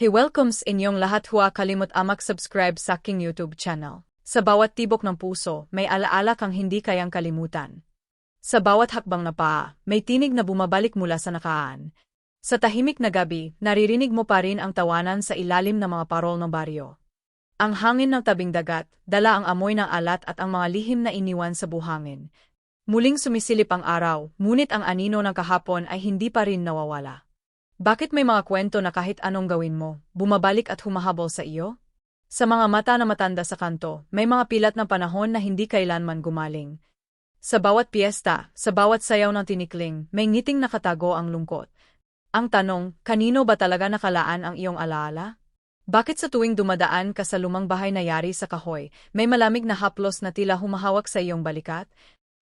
He welcomes inyong lahat huwa kalimut amak subscribe sa aking YouTube channel. Sa bawat tibok ng puso, may alaala kang hindi kayang kalimutan. Sa bawat hakbang na paa, may tinig na bumabalik mula sa nakaan. Sa tahimik na gabi, naririnig mo pa rin ang tawanan sa ilalim ng mga parol ng baryo. Ang hangin ng tabing dagat, dala ang amoy ng alat at ang mga lihim na iniwan sa buhangin. Muling sumisilip ang araw, ngunit ang anino ng kahapon ay hindi pa rin nawawala. Bakit may mga kwento na kahit anong gawin mo, bumabalik at humahabol sa iyo? Sa mga mata na matanda sa kanto, may mga pilat ng panahon na hindi kailanman gumaling. Sa bawat piyesta, sa bawat sayaw ng tinikling, may ngiting nakatago ang lungkot. Ang tanong, kanino ba talaga nakalaan ang iyong alaala? Bakit sa tuwing dumadaan ka sa lumang bahay na yari sa kahoy, may malamig na haplos na tila humahawak sa iyong balikat?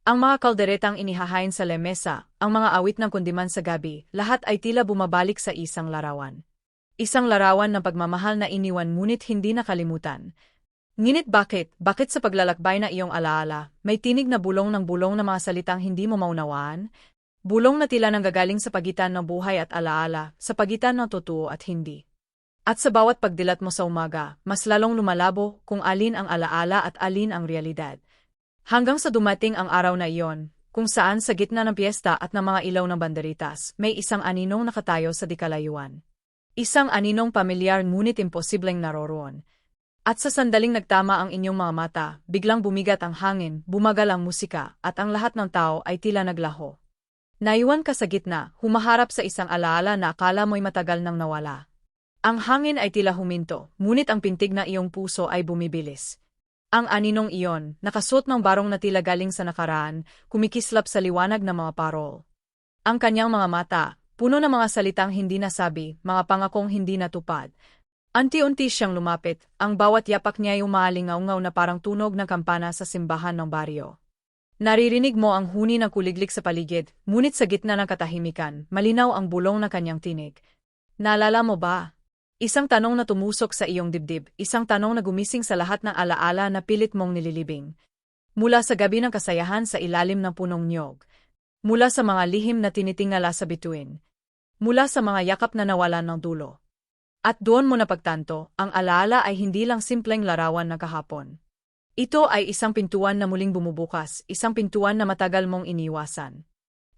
Ang mga kalderetang inihahain sa lemesa, ang mga awit ng kundiman sa gabi, lahat ay tila bumabalik sa isang larawan. Isang larawan ng pagmamahal na iniwan ngunit hindi nakalimutan. Ngunit bakit, bakit sa paglalakbay na iyong alaala, may tinig na bulong ng bulong na mga salitang hindi mo maunawaan? Bulong na tila nang gagaling sa pagitan ng buhay at alaala, sa pagitan ng totoo at hindi. At sa bawat pagdilat mo sa umaga, mas lalong lumalabo kung alin ang alaala at alin ang realidad. Hanggang sa dumating ang araw na iyon, kung saan sa gitna ng piyesta at ng mga ilaw ng banderitas, may isang aninong nakatayo sa dikalayuan. Isang aninong pamilyar ngunit imposibleng naroroon. At sa sandaling nagtama ang inyong mga mata, biglang bumigat ang hangin, bumagal ang musika, at ang lahat ng tao ay tila naglaho. Naiwan ka sa gitna, humaharap sa isang alaala na akala mo'y matagal nang nawala. Ang hangin ay tila huminto, ngunit ang pintig na iyong puso ay bumibilis. Ang aninong iyon, nakasuot ng barong na tila galing sa nakaraan, kumikislap sa liwanag ng mga parol. Ang kanyang mga mata, puno ng mga salitang hindi nasabi, mga pangakong hindi natupad. Anti-unti siyang lumapit, ang bawat yapak niya ay umalingaw-ngaw na parang tunog ng kampana sa simbahan ng baryo. Naririnig mo ang huni ng kuliglig sa paligid, ngunit sa gitna ng katahimikan, malinaw ang bulong ng kanyang tinig. Naalala mo ba, Isang tanong na tumusok sa iyong dibdib, isang tanong na gumising sa lahat ng alaala na pilit mong nililibing. Mula sa gabi ng kasayahan sa ilalim ng punong niyog. Mula sa mga lihim na tinitingala sa bituin. Mula sa mga yakap na nawalan ng dulo. At doon mo napagtanto, ang alaala ay hindi lang simpleng larawan ng kahapon. Ito ay isang pintuan na muling bumubukas, isang pintuan na matagal mong iniwasan.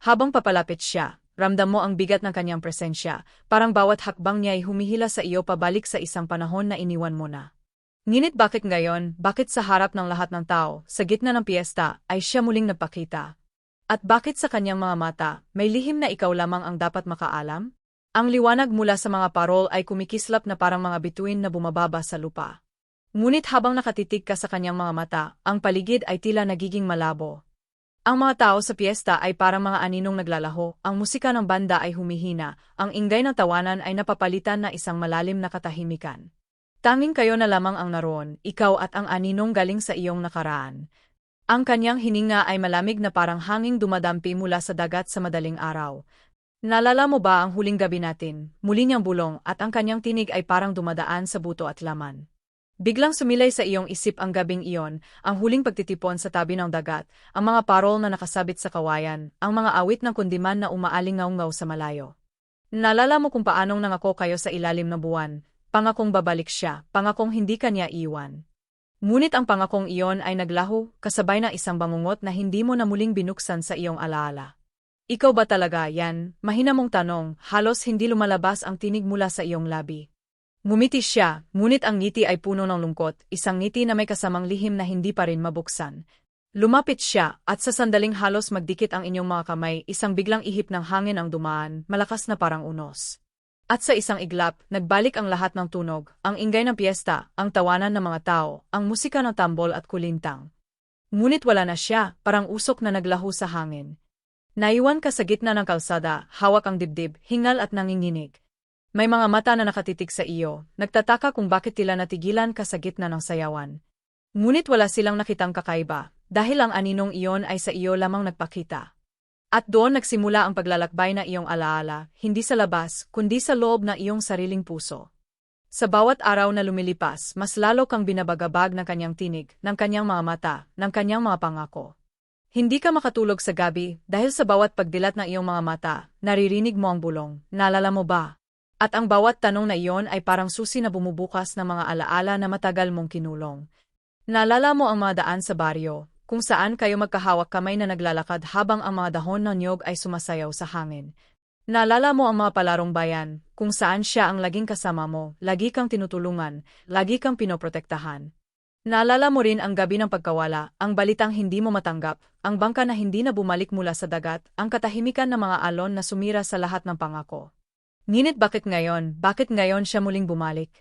Habang papalapit siya, ramdam mo ang bigat ng kanyang presensya, parang bawat hakbang niya ay humihila sa iyo pabalik sa isang panahon na iniwan mo na. Ngunit bakit ngayon, bakit sa harap ng lahat ng tao, sa gitna ng piyesta, ay siya muling nagpakita? At bakit sa kanyang mga mata, may lihim na ikaw lamang ang dapat makaalam? Ang liwanag mula sa mga parol ay kumikislap na parang mga bituin na bumababa sa lupa. Ngunit habang nakatitig ka sa kanyang mga mata, ang paligid ay tila nagiging malabo, ang mga tao sa piyesta ay parang mga aninong naglalaho, ang musika ng banda ay humihina, ang ingay ng tawanan ay napapalitan na isang malalim na katahimikan. Tanging kayo na lamang ang naroon, ikaw at ang aninong galing sa iyong nakaraan. Ang kanyang hininga ay malamig na parang hanging dumadampi mula sa dagat sa madaling araw. Nalala mo ba ang huling gabi natin, muli niyang bulong at ang kanyang tinig ay parang dumadaan sa buto at laman. Biglang sumilay sa iyong isip ang gabing iyon, ang huling pagtitipon sa tabi ng dagat, ang mga parol na nakasabit sa kawayan, ang mga awit ng kundiman na umaalingaw-ngaw sa malayo. Nalala mo kung paanong nangako kayo sa ilalim ng buwan, pangakong babalik siya, pangakong hindi kanya iwan. Ngunit ang pangakong iyon ay naglaho, kasabay ng isang bangungot na hindi mo na muling binuksan sa iyong alaala. Ikaw ba talaga yan? Mahina mong tanong, halos hindi lumalabas ang tinig mula sa iyong labi. Ngumiti siya, ngunit ang ngiti ay puno ng lungkot, isang ngiti na may kasamang lihim na hindi pa rin mabuksan. Lumapit siya, at sa sandaling halos magdikit ang inyong mga kamay, isang biglang ihip ng hangin ang dumaan, malakas na parang unos. At sa isang iglap, nagbalik ang lahat ng tunog, ang ingay ng piyesta, ang tawanan ng mga tao, ang musika ng tambol at kulintang. Ngunit wala na siya, parang usok na naglaho sa hangin. Naiwan ka sa gitna ng kalsada, hawak ang dibdib, hingal at nanginginig. May mga mata na nakatitig sa iyo, nagtataka kung bakit tila natigilan ka sa gitna ng sayawan. Ngunit wala silang nakitang kakaiba, dahil ang aninong iyon ay sa iyo lamang nagpakita. At doon nagsimula ang paglalakbay na iyong alaala, hindi sa labas, kundi sa loob ng iyong sariling puso. Sa bawat araw na lumilipas, mas lalo kang binabagabag ng kanyang tinig, ng kanyang mga mata, ng kanyang mga pangako. Hindi ka makatulog sa gabi dahil sa bawat pagdilat ng iyong mga mata, naririnig mo ang bulong, naalala mo ba? At ang bawat tanong na iyon ay parang susi na bumubukas ng mga alaala na matagal mong kinulong. Naalala mo ang mga daan sa baryo, kung saan kayo magkahawak kamay na naglalakad habang ang mga dahon ng niyog ay sumasayaw sa hangin. Naalala mo ang mga palarong bayan, kung saan siya ang laging kasama mo, lagi kang tinutulungan, lagi kang pinoprotektahan. Naalala mo rin ang gabi ng pagkawala, ang balitang hindi mo matanggap, ang bangka na hindi na bumalik mula sa dagat, ang katahimikan ng mga alon na sumira sa lahat ng pangako. Ngunit bakit ngayon, bakit ngayon siya muling bumalik?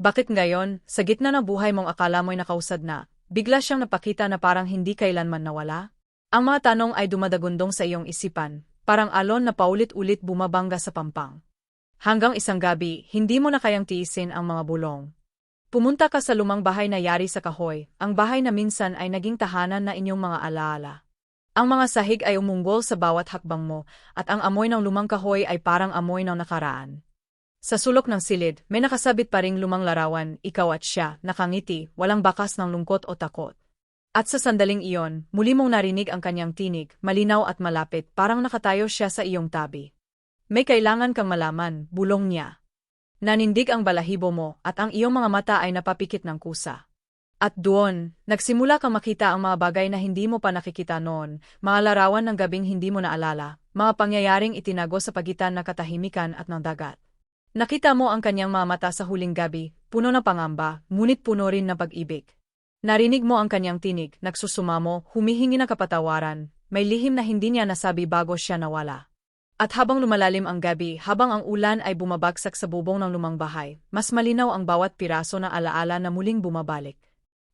Bakit ngayon, sa gitna ng buhay mong akala mo'y nakausad na, bigla siyang napakita na parang hindi kailanman nawala? Ang mga tanong ay dumadagundong sa iyong isipan, parang alon na paulit-ulit bumabangga sa pampang. Hanggang isang gabi, hindi mo na kayang tiisin ang mga bulong. Pumunta ka sa lumang bahay na yari sa kahoy, ang bahay na minsan ay naging tahanan na inyong mga alaala. Ang mga sahig ay umunggol sa bawat hakbang mo, at ang amoy ng lumang kahoy ay parang amoy ng nakaraan. Sa sulok ng silid, may nakasabit pa ring lumang larawan, ikaw at siya, nakangiti, walang bakas ng lungkot o takot. At sa sandaling iyon, muli mong narinig ang kanyang tinig, malinaw at malapit, parang nakatayo siya sa iyong tabi. May kailangan kang malaman, bulong niya. Nanindig ang balahibo mo at ang iyong mga mata ay napapikit ng kusa. At doon, nagsimula kang makita ang mga bagay na hindi mo pa nakikita noon, mga larawan ng gabing hindi mo naalala, mga pangyayaring itinago sa pagitan ng katahimikan at ng dagat. Nakita mo ang kanyang mga mata sa huling gabi, puno ng pangamba, ngunit puno rin ng pag-ibig. Narinig mo ang kanyang tinig, nagsusumamo, humihingi ng kapatawaran, may lihim na hindi niya nasabi bago siya nawala. At habang lumalalim ang gabi, habang ang ulan ay bumabagsak sa bubong ng lumang bahay, mas malinaw ang bawat piraso ng alaala na muling bumabalik.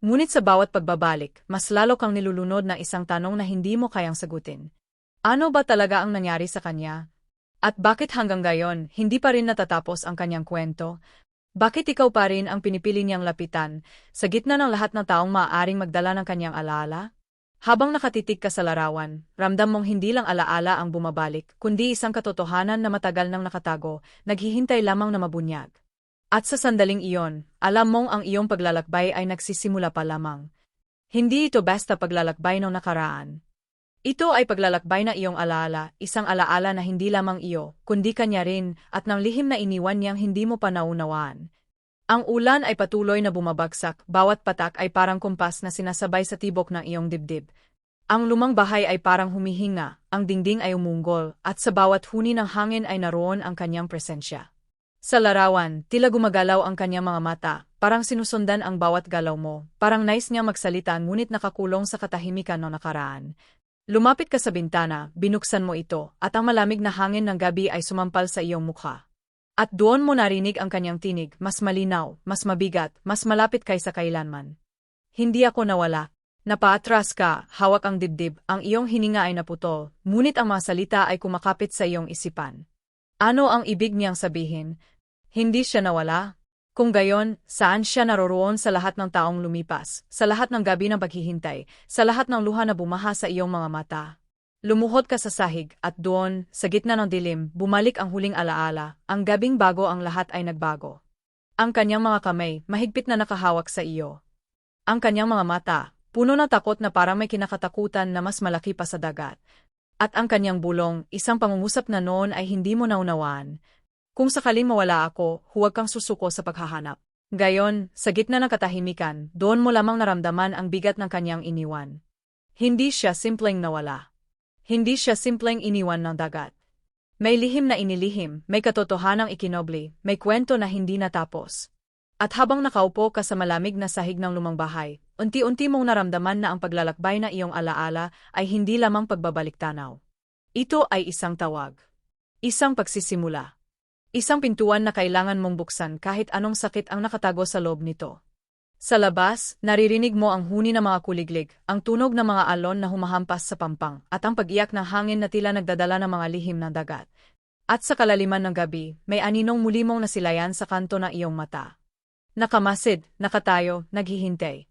Ngunit sa bawat pagbabalik, mas lalo kang nilulunod ng isang tanong na hindi mo kayang sagutin. Ano ba talaga ang nangyari sa kanya? At bakit hanggang gayon, hindi pa rin natatapos ang kanyang kwento? Bakit ikaw pa rin ang pinipili niyang lapitan, sa gitna ng lahat ng taong maaaring magdala ng kanyang alaala? Habang nakatitig ka sa larawan, ramdam mong hindi lang alaala ang bumabalik, kundi isang katotohanan na matagal nang nakatago, naghihintay lamang na mabunyag. At sa sandaling iyon, alam mong ang iyong paglalakbay ay nagsisimula pa lamang. Hindi ito basta paglalakbay ng nakaraan. Ito ay paglalakbay na iyong alaala, isang alaala na hindi lamang iyo, kundi kanya rin, at ng lihim na iniwan niyang hindi mo pa naunawaan. Ang ulan ay patuloy na bumabagsak, bawat patak ay parang kumpas na sinasabay sa tibok ng iyong dibdib. Ang lumang bahay ay parang humihinga, ang dingding ay umunggol, at sa bawat huni ng hangin ay naroon ang kanyang presensya. Sa larawan, tila gumagalaw ang kanyang mga mata, parang sinusundan ang bawat galaw mo, parang nais niya magsalita ngunit nakakulong sa katahimikan ng nakaraan. Lumapit ka sa bintana, binuksan mo ito, at ang malamig na hangin ng gabi ay sumampal sa iyong mukha. At doon mo narinig ang kanyang tinig, mas malinaw, mas mabigat, mas malapit kaysa kailanman. Hindi ako nawala. Napaatras ka, hawak ang dibdib, ang iyong hininga ay naputol, ngunit ang mga salita ay kumakapit sa iyong isipan. Ano ang ibig niyang sabihin? Hindi siya nawala? Kung gayon, saan siya naroroon sa lahat ng taong lumipas, sa lahat ng gabi ng paghihintay, sa lahat ng luha na bumaha sa iyong mga mata? Lumuhod ka sa sahig, at doon, sa gitna ng dilim, bumalik ang huling alaala, ang gabing bago ang lahat ay nagbago. Ang kanyang mga kamay, mahigpit na nakahawak sa iyo. Ang kanyang mga mata, puno ng takot na parang may kinakatakutan na mas malaki pa sa dagat. At ang kanyang bulong, isang pangungusap na noon ay hindi mo naunawaan. Kung sakaling mawala ako, huwag kang susuko sa paghahanap. Gayon, sa gitna ng katahimikan, doon mo lamang naramdaman ang bigat ng kanyang iniwan. Hindi siya simpleng nawala. Hindi siya simpleng iniwan ng dagat. May lihim na inilihim, may katotohanang ikinobli, may kwento na hindi natapos. At habang nakaupo ka sa malamig na sahig ng lumang bahay, unti-unti mong naramdaman na ang paglalakbay na iyong alaala ay hindi lamang pagbabalik tanaw. Ito ay isang tawag. Isang pagsisimula. Isang pintuan na kailangan mong buksan kahit anong sakit ang nakatago sa loob nito. Sa labas, naririnig mo ang huni ng mga kuliglig, ang tunog ng mga alon na humahampas sa pampang, at ang pag-iyak ng hangin na tila nagdadala ng mga lihim ng dagat. At sa kalaliman ng gabi, may aninong muli mong nasilayan sa kanto ng iyong mata. Nakamasid, nakatayo, naghihintay.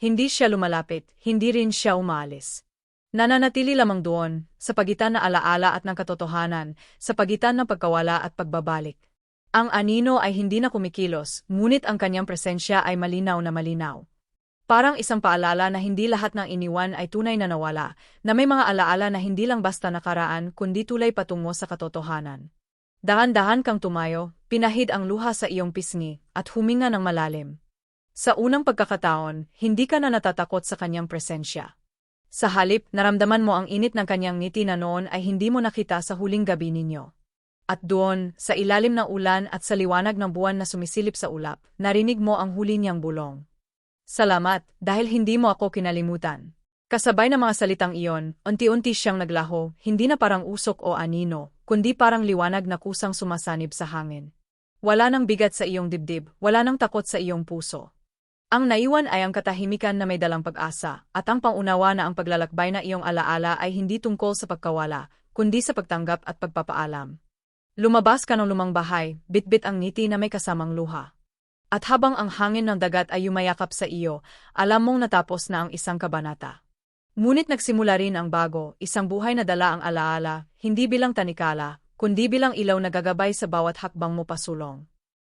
Hindi siya lumalapit, hindi rin siya umalis. Nananatili lamang doon, sa pagitan na alaala at ng katotohanan, sa pagitan ng pagkawala at pagbabalik. Ang anino ay hindi na kumikilos, ngunit ang kanyang presensya ay malinaw na malinaw. Parang isang paalala na hindi lahat ng iniwan ay tunay na nawala, na may mga alaala na hindi lang basta nakaraan kundi tulay patungo sa katotohanan. Dahan-dahan kang tumayo, pinahid ang luha sa iyong pisngi, at huminga ng malalim. Sa unang pagkakataon, hindi ka na natatakot sa kanyang presensya. Sa halip, naramdaman mo ang init ng kanyang ngiti na noon ay hindi mo nakita sa huling gabi ninyo. At doon, sa ilalim ng ulan at sa liwanag ng buwan na sumisilip sa ulap, narinig mo ang huli niyang bulong. Salamat, dahil hindi mo ako kinalimutan. Kasabay ng mga salitang iyon, unti-unti siyang naglaho, hindi na parang usok o anino, kundi parang liwanag na kusang sumasanib sa hangin. Wala nang bigat sa iyong dibdib, wala nang takot sa iyong puso. Ang naiwan ay ang katahimikan na may dalang pag-asa, at ang pangunawa na ang paglalakbay na iyong alaala ay hindi tungkol sa pagkawala, kundi sa pagtanggap at pagpapaalam. Lumabas ka ng lumang bahay, bitbit ang ngiti na may kasamang luha. At habang ang hangin ng dagat ay yumayakap sa iyo, alam mong natapos na ang isang kabanata. Ngunit nagsimula rin ang bago, isang buhay na dala ang alaala, hindi bilang tanikala, kundi bilang ilaw na gagabay sa bawat hakbang mo pasulong.